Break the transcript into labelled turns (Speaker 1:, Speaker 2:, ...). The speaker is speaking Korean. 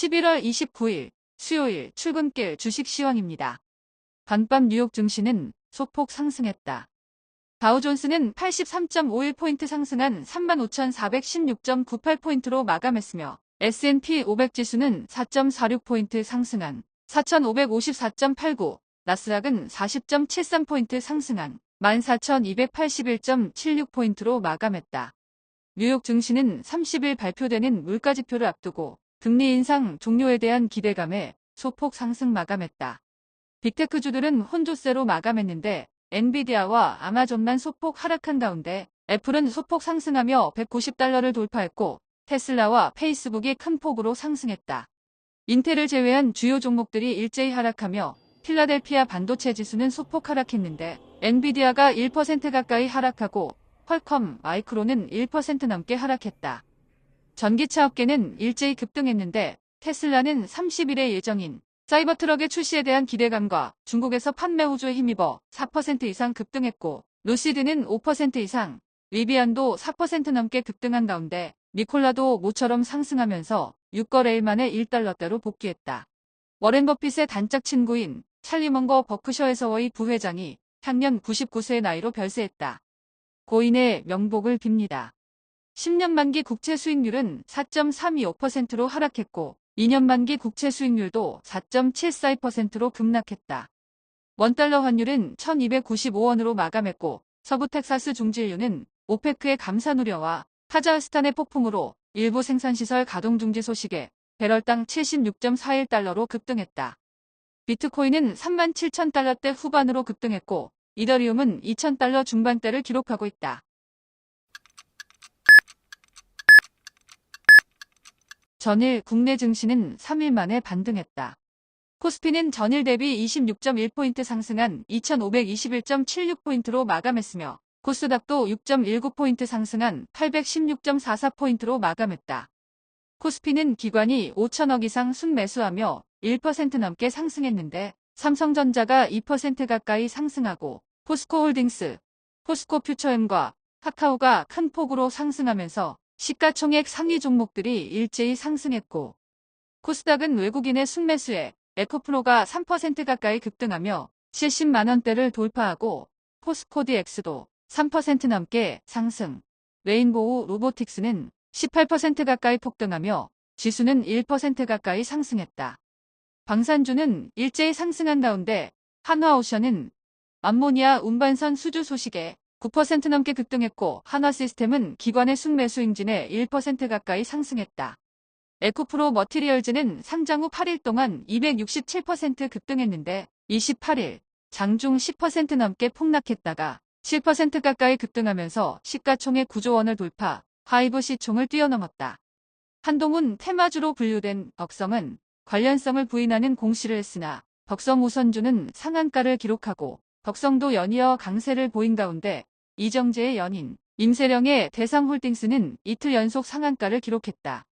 Speaker 1: 11월 29일 수요일 출근길 주식 시황입니다. 간밤 뉴욕 증시는 소폭 상승했다. 다우존스는 83.51포인트 상승한 35,416.98포인트로 마감했으며 S&P 500 지수는 4.46포인트 상승한 4,554.89, 나스닥은 40.73포인트 상승한 14,281.76포인트로 마감했다. 뉴욕 증시는 30일 발표되는 물가지표를 앞두고 금리 인상 종료에 대한 기대감에 소폭 상승 마감했다. 빅테크주들은 혼조세로 마감했는데 엔비디아와 아마존만 소폭 하락한 가운데 애플은 소폭 상승하며 190달러를 돌파했고 테슬라와 페이스북이 큰 폭으로 상승했다. 인텔을 제외한 주요 종목들이 일제히 하락하며 필라델피아 반도체 지수는 소폭 하락했는데 엔비디아가 1% 가까이 하락하고 퀄컴, 마이크로는 1% 넘게 하락했다. 전기차 업계는 일제히 급등했는데 테슬라는 30일에 예정인 사이버 트럭의 출시에 대한 기대감과 중국에서 판매 호조에 힘입어 4% 이상 급등했고 루시드는 5% 이상, 리비안도 4% 넘게 급등한 가운데 니콜라도 모처럼 상승하면서 6거래일 만에 1달러대로 복귀했다. 워렌 버핏의 단짝 친구인 찰리먼거 버크셔에서의 부회장이 향년 99세의 나이로 별세했다. 고인의 명복을 빕니다. 10년 만기 국채 수익률은 4.325%로 하락했고 2년 만기 국채 수익률도 4.74%로 급락했다. 원달러 환율은 1295원으로 마감했고 서부 텍사스 중진류는 오페크의 감산 우려와 카자흐스탄의 폭풍으로 일부 생산시설 가동 중지 소식에 배럴당 76.41달러로 급등했다. 비트코인은 37,000달러대 후반으로 급등했고 이더리움은 2,000달러 중반대를 기록하고 있다. 전일 국내 증시는 3일 만에 반등했다. 코스피는 전일 대비 26.1포인트 상승한 2521.76포인트로 마감했으며 코스닥도 6.19포인트 상승한 816.44포인트로 마감했다. 코스피는 기관이 5천억 이상 순매수하며 1% 넘게 상승했는데 삼성전자가 2% 가까이 상승하고 포스코홀딩스, 포스코퓨처엠과 카카오가 큰 폭으로 상승하면서 시가총액 상위 종목들이 일제히 상승했고 코스닥은 외국인의 순매수에 에코프로가 3% 가까이 급등하며 70만원대를 돌파하고 포스코디엑스도 3% 넘게 상승, 레인보우 로보틱스는 18% 가까이 폭등하며 지수는 1% 가까이 상승했다. 방산주는 일제히 상승한 가운데 한화오션은 암모니아 운반선 수주 소식에 9% 넘게 급등했고 한화시스템은 기관의 순매수 응진에 1% 가까이 상승했다. 에코프로 머티리얼즈는 상장 후 8일 동안 267% 급등했는데 28일 장중 10% 넘게 폭락했다가 7% 가까이 급등하면서 시가총액 9조 원을 돌파, 하이브 시총을 뛰어넘었다. 한동훈 테마주로 분류된 덕성은 관련성을 부인하는 공시를 했으나 덕성 우선주는 상한가를 기록하고 덕성도 연이어 강세를 보인 가운데 이정재의 연인 임세령의 대상홀딩스는 이틀 연속 상한가를 기록했다.